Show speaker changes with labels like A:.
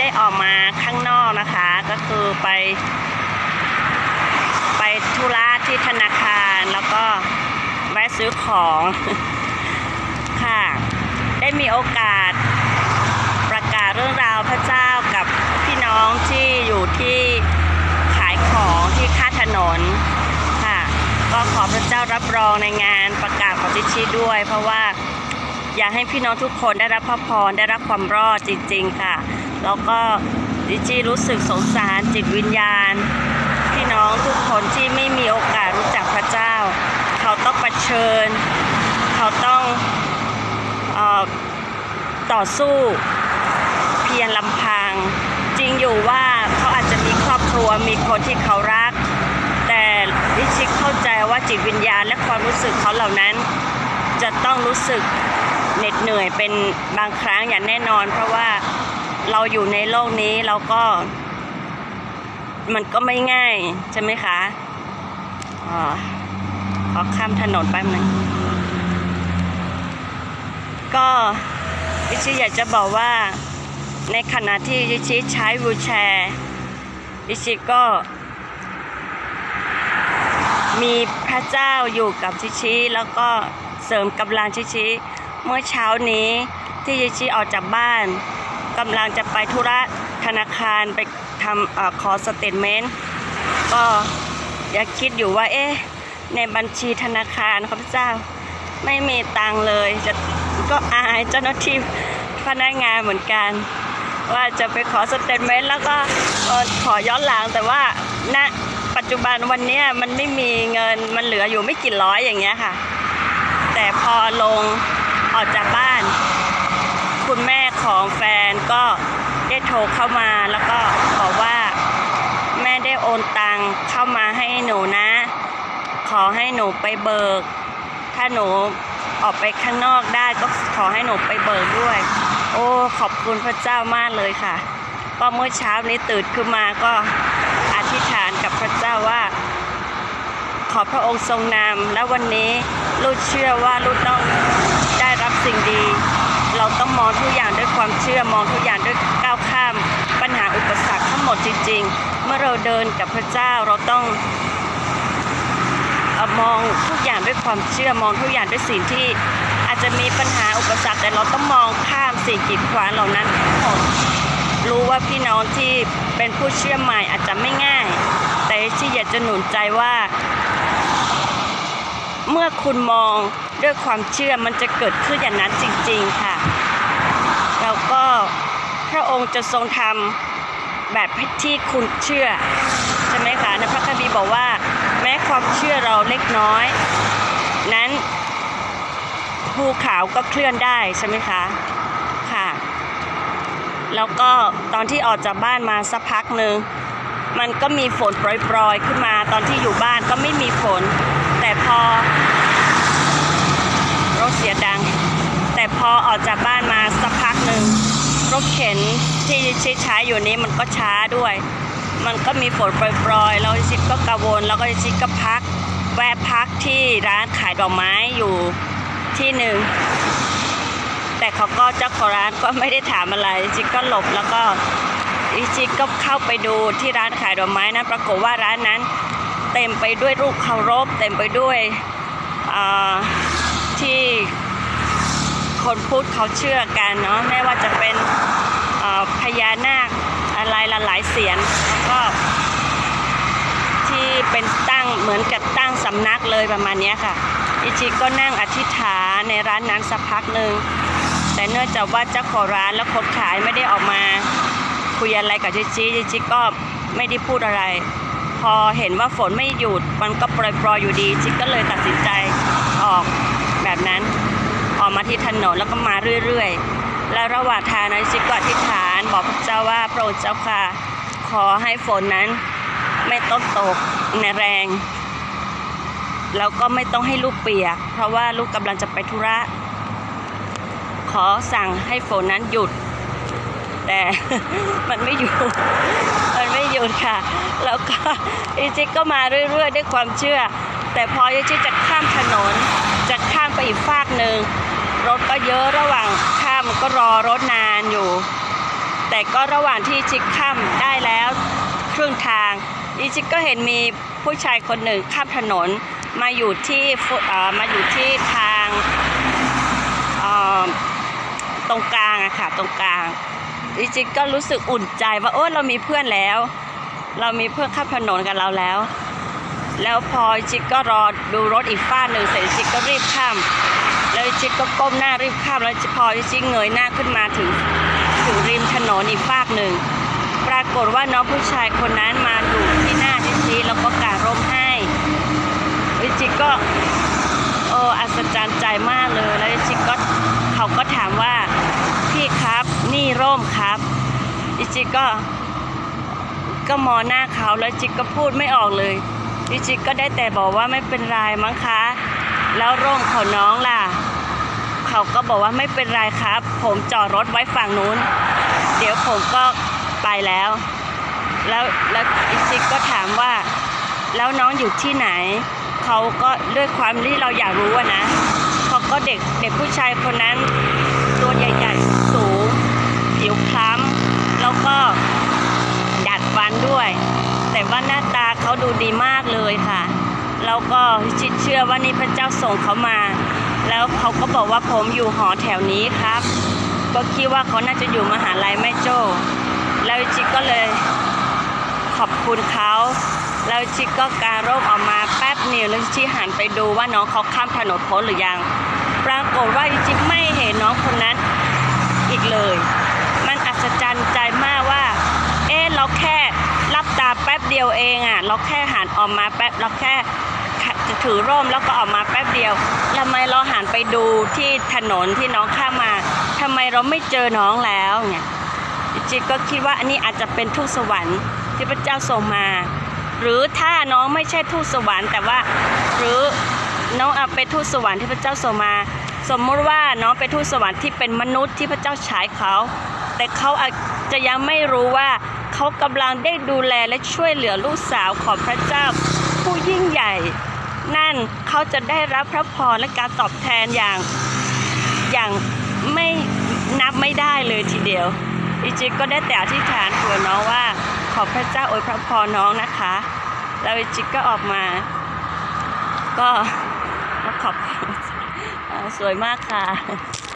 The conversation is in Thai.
A: ได้ออกมาข้างนอกนะคะ ก็คือไป ไปธุระที่ธนาคารแล้วก็แวะซื้อของค่ะ ได้มีโอกาสประกาศเรื่องราวพระเจ้ากับพี่น้องที่อยู่ที่ขายของที่ข้าถนนค่ะ ก็ขอพระเจ้ารับรองในงานประกาศของจิชีด้วย เพราะว่าอยากให้พี่น้องทุกคนได้รับพระพรได้รับความรอดจริง ๆ ค่ะ แล้วก็จิชีรู้สึกสงสารจิตวิญญาณ พี่น้องทุกคนที่ไม่มีโอกาสรู้จักพระเจ้า เขาต้องปเชิญ เขาต้องออต่อสู้เพียงลำพัง จริงอยู่ว่าเขาอาจจะมีครอบครัวมีคนที่เขารัก แต่ดิชิเข้าใจว่าจิตวิญญาณและความรู้สึกเขาเหล่านั้น จะต้องรู้สึกเหน็ดเหนื่อยเป็นบางครั้งอย่างแน่นอน เพราะว่า เราอยู่ในโลกนี้เราก็ มันก็ไม่ง่าย ใช่ไหมคะอขอข้ามถนนแป๊บหนึงก็ดิชิอยากจะบอกว่า ในขณะที่ดิชิใช้วีลแชร์ดิชิก็ มีพระเจ้าอยู่กับชิชิแล้วก็เสริมกำลังชิชิเมื่อเช้านี้ที่ชิชิออกจากบ้าน กำลังจะไปธุระธนาคารไปทำอขอสเตทเมนต์ก็ยังคิดอยู่ว่า เอ๊ะ ในบัญชีธนาคารครับพเจ้า ไม่มีตังเลยจะก็อายเจ้าหน้าที่พนักงานเหมือนกัน ว่าจะไปขอสเตทเมนต์แล้วก็ขอย้อนหลังแต่ว่าณปัจจุบันวันนี้มันไม่มีเงินมันเหลืออยู่ไม่กี่ร้อยอย่างเงี้ยค่ะ แต่พอลงออกจากบ้าน คุณแม่ ของแฟนก็ได้โทรเข้ามาแล้วก็บอกว่าแม่ได้โอนตังเข้ามาให้หนูนะ ขอให้หนูไปเบิก ถ้าหนูออกไปข้างนอกได้ก็ขอให้หนูไปเบิกด้วย โอ้ขอบคุณพระเจ้ามากเลยค่ะก็เมื่อเช้านี้ตื่นขึ้นมาก็อธิษฐานกับพระเจ้าว่า ขอพระองค์ทรงนำและวันนี้ลูกเชื่อว่าลูกต้องได้รับสิ่งดี เราต้องมองทุกอย่างด้วยความเชื่อมองทุกอย่างด้วยก้าวข้าม ปัญหาอุปสรรคทั้งหมดจริง ๆ เมื่อเราเดินกับพระเจ้าเราต้องมองทุกอย่างด้วยความเชื่อมองทุกอย่างด้วยสิ่งที่อาจจะมีปัญหาอุปสรรคแต่เราต้องมองข้ามสิ่งกีดขวางเหล่านั้นทั้งหมดรู้ว่าพี่น้องที่เป็นผู้เชื่อใหม่อาจจะไม่ง่าย แต่ที่อยากจะหนุนใจว่า เมื่อคุณมองด้วยความเชื่อมันจะเกิดขึ้นอย่างนั้นจริง ๆค่ะ แล้วก็พระองค์จะทรงทำแบบที่คุณเชื่อ ใช่ไหมคะในพระคัมภีร์บอกว่า แม้ความเชื่อเราเล็กน้อย นั้นภูเขาก็เคลื่อนได้ใช่ไหมคะค่ะ แล้วก็ตอนที่ออกจากบ้านมาสักพักหนึ่งมันก็มีฝนโปรยๆ ขึ้นมา ตอนที่อยู่บ้านก็ไม่มีฝน แต่พอรถเสียดัง แต่พอออกจากบ้านมาสักพักหนึ่งรถเข็นที่ชิใช้อยู่นี้มันก็ช้าด้วย มันก็มีฝนโปรยๆแล้วชิก็กังวลแล้วก็ชิก็พัก แวะพักที่ร้านขายดอกไม้อยู่ที่หนึ่งแต่เขาก็เจ้าของร้านก็ไม่ได้ถามอะไรจิกก็หลบแล้วก็อีจิกก็เข้าไปดูที่ร้านขายดอกไม้นั้นปรากฏว่าร้านนั้น เต็มไปด้วยรูปเคารพ เต็มไปด้วยที่คนพูดเขาเชื่อกันเนาะไม่ว่าจะเป็นพญานาคอะไรละหลายเสียนแล้วก็ที่เป็นตั้งเหมือนกับตั้งสำนักเลยประมาณนี้ค่ะอิจิก็นั่งอธิษฐานในร้านนั้นสักพักหนึ่งแต่เนื่องจากว่าเจ้าของร้านและคนขายไม่ได้ออกมาคุยอะไรกับจิจิจิจิก็ไม่ได้พูดอะไร พอเห็นว่าฝนไม่หยุดมันก็โปรยๆอยู่ดีจิก็เลยตัดสินใจออกแบบนั้น ออกมาที่ถนนแล้วก็มาเรื่อยๆ แล้วระหว่างทางนั้นจิก็อธิษฐานบอกพระเจ้าว่าพระองค์เจ้าค่ะ ขอให้ฝนนั้นไม่ต้องตกในแรง แล้วก็ไม่ต้องให้ลูกเปียก เพราะว่าลูกกำลังจะไปธุระ ขอสั่งให้ฝนนั้นหยุด แต่มันไม่หยุด นค่ะ แล้วก็อีจิกก็มาเรื่อยๆด้วยความเชื่อ แต่พออีจิกจะข้ามถนน จะข้ามไปอีกฟากหนึ่งรถก็เยอะระหว่างข้ามก็รอรถนานอยู่ แต่ก็ระหว่างที่ชิคข้ามได้แล้วครึ่งทางอีชิคก็เห็นมีผู้ชายคนหนึ่งข้ามถนนมาอยู่ที่มาอยู่ที่ทางตรงกลางอะค่ะตรงกลางอีชิคก็รู้สึกอุ่นใจว่าโอ้เรามีเพื่อนแล้ว เรามีเพื่อข้ามถนนกับเราแล้ว แล้วพอชิคก็รอดูรถอีกฝ้าหนึ่งเสร็จชิคก็รีบข้าม แล้วชิคก็ก้มหน้ารีบข้ามแล้วพอชิคเงยหน้าขึ้นมาถึงถึงริมถนนอีกฝากหนึ่ง ปรากฏว่าน้องผู้ชายคนนั้นมาอยู่ที่หน้าชิชิแล้วก็การร่มให้วิชิก็โอ้อัศจรรย์ใจมากเลยแล้วชิกก็เขาก็ถามว่าพี่ครับนี่ร่มครับวิชิกก็ ก็มองหน้าเขาแล้วจิกก็พูดไม่ออกเลยดิจิกก็ได้แต่บอกว่าไม่เป็นไรมั้งคะ แล้วร่มของน้องล่ะ เขาก็บอกว่าไม่เป็นไรครับ ผมจอดรถไว้ฝั่งนู้น เดี๋ยวผมก็ไปแล้ว แล้วแล้วอิจิกก็ถามว่า แล้วน้องอยู่ที่ไหน เขาก็ด้วยความที่เราอยากรู้นะเขาก็เด็กเด็กผู้ชายคนนั้น ตัวใหญ่ ๆ สูงผิวคล้ำแล้วก็ ดัดฟัน ด้วย แต่ว่าหน้าตาเขาดูดีมากเลยค่ะ แล้วก็ชิดเชื่อว่านี่พระเจ้าส่งเขามา แล้วเขาก็บอกว่าผมอยู่หอแถวนี้ครับ ก็คิดว่าเขาน่าจะอยู่มหาลัยแม่โจ้ แล้วจิกก็เลยขอบคุณเขาแล้วจิกก็การร่มออกมาแป๊บเดียวแล้วจิหันไปดูว่าน้องเขาข้ามถนนพ้นหรือยัง ปรากฏว่าจิกไม่เห็นน้องคนนั้นอีกเลย มันอัศจรรย์ใจมากว่า เอ๊ะเราแค่รับตาแป๊บเดียว เราแค่หันออกมาแป๊บเราแค่ถือร่มแล้วก็ออกมาแป๊บเดียวทำไมเราหันไปดูที่ถนนที่น้องข้ามมาทำไมเราไม่เจอน้องแล้วเนี่ยจิตก็คิดว่าอันนี้อาจจะเป็นทูตสวรรค์ที่พระเจ้าส่งมา หรือถ้าน้องไม่ใช่ทูตสวรรค์ แต่ว่าหรือน้องเอาเป็นทูตสวรรค์ที่พระเจ้าส่งมา สมมติว่าน้องเป็นทูตสวรรค์ที่เป็นมนุษย์ที่พระเจ้าฉายเขา แต่เขาอาจจะยังไม่รู้ว่า เขากำลังได้ดูแลและช่วยเหลือลูกสาวของพระเจ้า ผู้ยิ่งใหญ่ นั่นเขาจะได้รับพระพรและการตอบแทนอย่างอย่างไม่นับไม่ได้เลยทีเดียวอีจิก็ได้แต่อธิษฐานเผื่อน้องว่า ขอพระเจ้าอวยพระพรน้องนะคะแล้วอีจิก็ออกมา ก็ก็ขอบสวยมากค่ะ